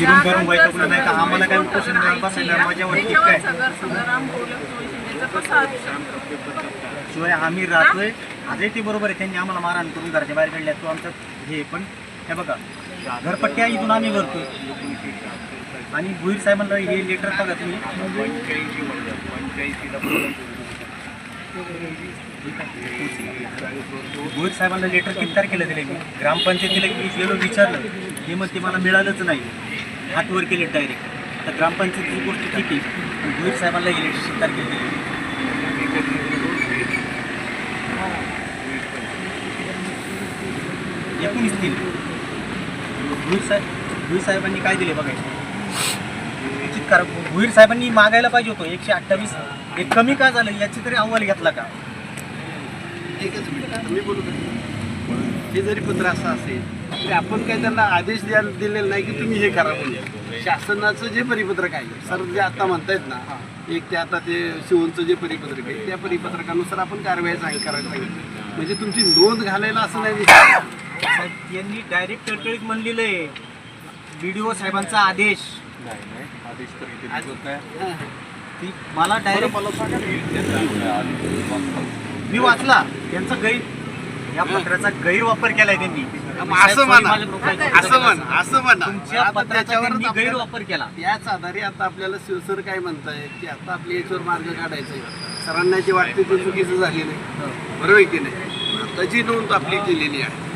फिरून करून वैतागलं नाही का आम्हाला काय उपोषण मिळत बसायला काय शिवाय आम्ही राहतोय. आजही ते बरोबर आहे. त्यांनी आम्हाला मारहाण करून घराच्या बाहेर काढल्या तो आमचं हे पण हे बघा. घरपट्ट्या इथून आम्ही भरतोय. आणि भुईर साहेबांना हे लेटर बघा तुम्ही. भुईर साहेबांना लेटर किती तारखेला दिले मी? ग्रामपंचायतीला गेलो विचारलं. हे मग ते मला मिळालंच नाही. हातवर केले डायरेक्ट तर ग्रामपंचायतीची गोष्ट ठीक आहे पण भुईर साहेबांना इलेक्ट्रिशियन लेटर तारखेला दिले एकोणीस तीन. भुईर साहेब भुईर साहेबांनी काय दिले बघायचे? निश्चित कारण भुईर साहेबांनी मागायला पाहिजे होतं. एकशे अठ्ठावीस हे कमी का झालं? याची तरी अहवाल घेतला का? एकच मिनिट मी बोलू का? हे जरी पत्र असं असेल तरी आपण काही त्यांना आदेश द्यायला दिलेला नाही की तुम्ही हे करा म्हणजे शासनाचं जे परिपत्रक आहे सर जे आता म्हणतायत ना एक ते आता ते शिवणचं जे परिपत्रक आहे त्या परिपत्रकानुसार आपण कारवाई सांग करायला सांगितलं म्हणजे तुमची नोंद घालायला असं नाही दिसत. यांनी डायरेक्ट टळटळीत म्हणलेलं आहे बी डी ओ साहेबांचा आदेश. ती मला डायरेक्ट मी वाचला. यांचा गैर या पत्राचा गैरवापर केलाय त्यांनी. असं म्हणा. असं म्हण असं म्हणा. आपल्याला- गैरवापर केला. याच आधारे आता आपल्याला शिवसर काय म्हणतायत की आता आपल्या याच्यावर मार्ग काढायचा. आहे सरांना जे वाटते ते चुकीचं झालेलं आहे. बरोबर आहे की नाही? आता जी नोंद आपली केलेली आहे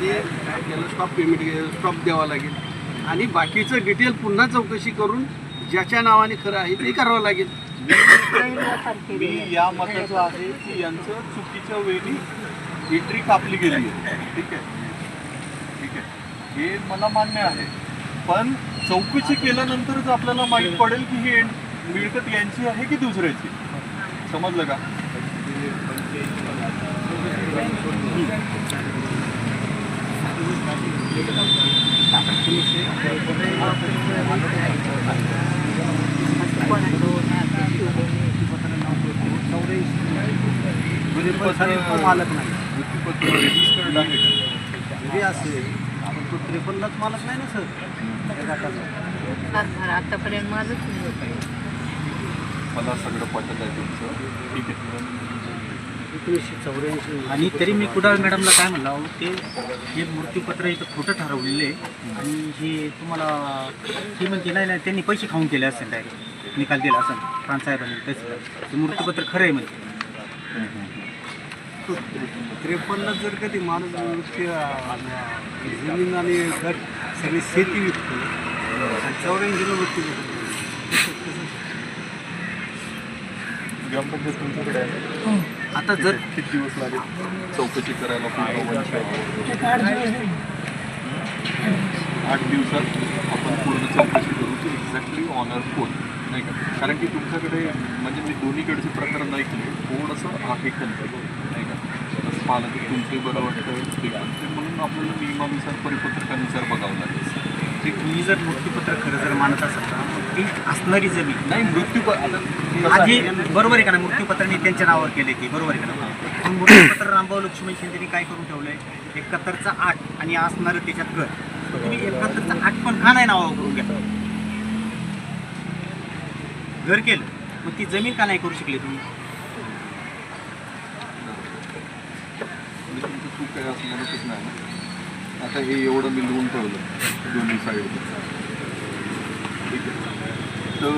ती आपल्याला स्टॉप पेमेंट स्टॉप द्यावा लागेल. आणि बाकीचं डिटेल पुन्हा चौकशी करून ज्याच्या नावाने खरं आहे ते करावं लागेल. मी या मताचं आहे की यांचं चुकीच्या वेळी एंट्री कापली गेली ठीक आहे? हे मला मान्य आहे पण चौकशी केल्यानंतरच आपल्याला माहीत पडेल की ही मिळकत यांची आहे की दुसऱ्याची समजलं का मालक नाही असेल तो त्रेपन्नच मालक नाही ना सर? आतापर्यंत माझंच मला सगळं पटत आहे तुमचं. ठीक आहे. एकोणीसशे चौऱ्याऐंशी आणि तरी मी कुडाळ मॅडमला काय म्हणलं ते हे मृत्यूपत्र इथं खोटं ठरवलेलं आहे आणि हे तुम्हाला हे म्हणते नाही नाही त्यांनी पैसे खाऊन केले असेल डायरेक्ट निकाल दिला असेल प्रांतसाहेबांनी तसं ते मृत्यूपत्र खरं आहे म्हणजे त्रेपन्न जर कधी माणूस जमीन आणि घर सगळी शेती विकतो चौऱ्याऐंशीला वृत्ती ग्रामपंचायत तुमच्याकडे आहे? आता जर किती दिवस लागेल? चौकशी करायला? आठ दिवसात आपण पूर्ण चौकशी करू की एक्झॅक्टली ऑनर कोण नाही का? कारण की तुमच्याकडे म्हणजे मी दोन्हीकडचे प्रकरण ऐकले थोडंसं आहे खंत का पाहिलं तर तुमचे बरं वाटतं ते पण ते म्हणून आपल्याला नियमानुसार परिपत्रकानुसार बघावं लागेल. ते तुम्ही जर मृत्यूपत्र खरं जर मानत असाल मग ती असणारी जमीन. नाही मृत्यू प- आता कसं आधी आहे? बरोबर आहे का ना मृत्यूपत्राने त्यांच्या नावावर केले ते. बरोबर आहे का ना पण मृत्यूपत्र रामभाऊ लक्ष्मण शिंदेने काय करून ठेवलंय? एकाहत्तरचा आठ आणि असणारं त्याच्यात घर. तर तुम्ही एकाहत्तरचा आठ पण का नाही नावावर करून घ्या घर केलं. मग ती जमीन का नाही करू शकले तुम्ही? काही काय असं म्हणतच नाही. आता हे एवढं मी लिहून ठेवलं दोन्ही साईड ठीक आहे. तर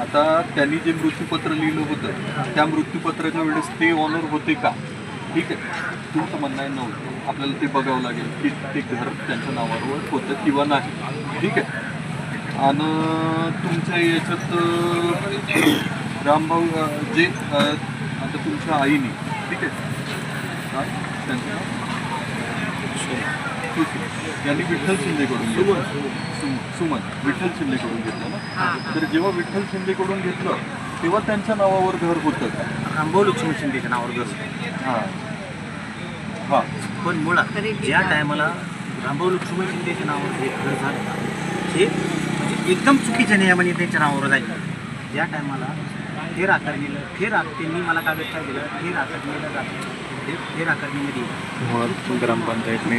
आता त्यांनी जे मृत्यूपत्र लिहिलं होतं त्या मृत्यूपत्राच्या वेळेस ते ऑनर होते का? ठीक आहे. तुमचं म्हणणं आहे नव्हतं. आपल्याला ते बघावं लागेल की ते घर त्यांच्या नावावर होतं किंवा नाही. ठीक आहे. आणि तुमच्या याच्यात रामभाऊ जे आता तुमच्या आईने ठीक आहे. आहे. यांनी विठ्ठल शिंदेकडून सुमन. सुमन. विठ्ठल शिंदेकडून घेतलं ना? तर जेव्हा विठ्ठल शिंदेकडून घेतलं तेव्हा त्यांच्या नावावर घर होतं का? रामभाऊ लक्ष्मण शिंदेच्या नावावर घर. हां. हां. पण मुळात ज्या टायमाला रामभाऊ लक्ष्मण शिंदेच्या नावावर हे घर झालं हे म्हणजे एकदम चुकीच्या नियमाने त्यांच्या नावावर जायचं ज्या टायमाला फेर आकारलेलं फेर आक त्यांनी मला कागद काय दिलं फेर आकारलेलं जातं मुळात ग्रामपंचायतने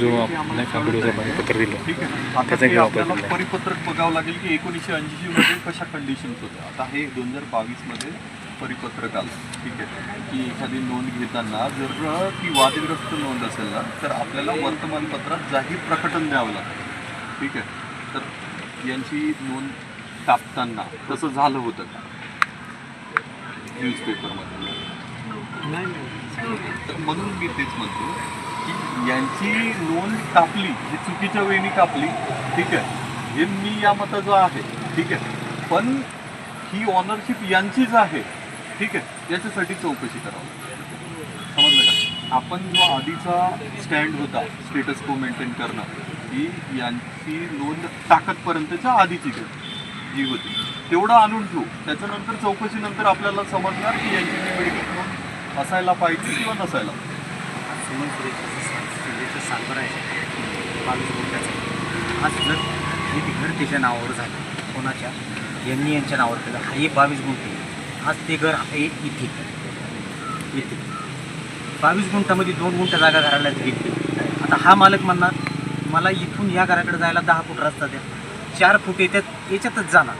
जो आपल्या काकडीचं आहे. पत्र दिलं. ठीक आहे. आता ते आपल्याला? परिपत्रक बघावं लागेल की एकोणीसशे ऐंशी मध्ये कशा कंडिशन्स होत्या? आता हे दोन हजार बावीसमध्ये परिपत्रक आलं. ठीक आहे. की एखादी नोंद घेताना जर ती वादग्रस्त नोंद असेल ना तर आपल्याला वर्तमानपत्रात जाहीर प्रकटन द्यावं लागतं. ठीक आहे. तर यांची नोंद टाकताना तसं झालं होतं का? न्यूजपेपरमध्ये नाही, नाही. तर म्हणून मी तेच म्हणतो की यांची नोंद कापली ही चुकीच्या वेळी कापली ठीक आहे. हे मी या मताचा आहे ठीक आहे. पण ही ऑनरशिप यांचीच आहे ठीक आहे. याच्यासाठी चौकशी करावी. समजलं का? आपण जो आधीचा स्टँड होता स्टेटस को मेंटेन करणं ही यांची नोंद ताकदपर्यंतच्या आधीची जी होती. तेवढं आणून ठेवू. त्याच्यानंतर चौकशीनंतर आपल्याला समजणार की यांची मेडिकल असायला पाहिजे किंवा नसायला? सुमन सुरेश आहे. बावीस गुंठ्याचं. आज जर हे ते घर त्याच्या नावावर झालं कोणाच्या? यांनी यांच्या नावावर केलं. हा हे बावीस गुंठे. आज ते घर आहे इथे. इथे. बावीस गुंठामध्ये दोन गुंठ जागा घराला घेतली. आता हा मालक म्हणणार मला इथून या घराकडे जायला दहा फूट रस्ता द्या. चार फूट येत्यात याच्यातच जाणार.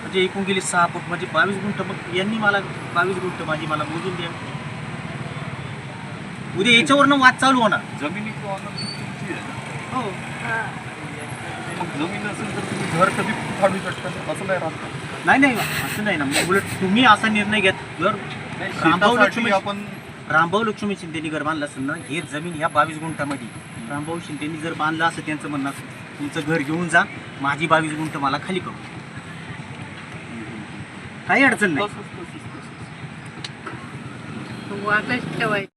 म्हणजे एकूण गेली सहा फूट. म्हणजे बावीस गुंठ मग यांनी मला बावीस गुंठ माझी मला मोजून द्या. उद्या याच्यावरनं वाद चालू होणार. जमिनीची ऑनरशिप तुमची आहे ना? हो. मग जमीन असेल तर तुम्ही घर कधी काढू शकता? असं नाही राहत? नाही नाही असं नाही ना. मग उलट तुम्ही असा निर्णय घेत जर रामभाऊ शेतासाठी लक्ष्मी आपण रामभाऊ लक्ष्मी शिंदेनी घर बांधलं असेल ना हे जमीन ह्या बावीस गुंठामध्ये. रामभाऊ शिंदेनी जर बांधलं असं त्यांचं म्हणणं असेल तुमचं घर घेऊन जा माझी बावीस गुंठ मला खाली करू. काही अडचण नाही. वाटच ठेवायचं.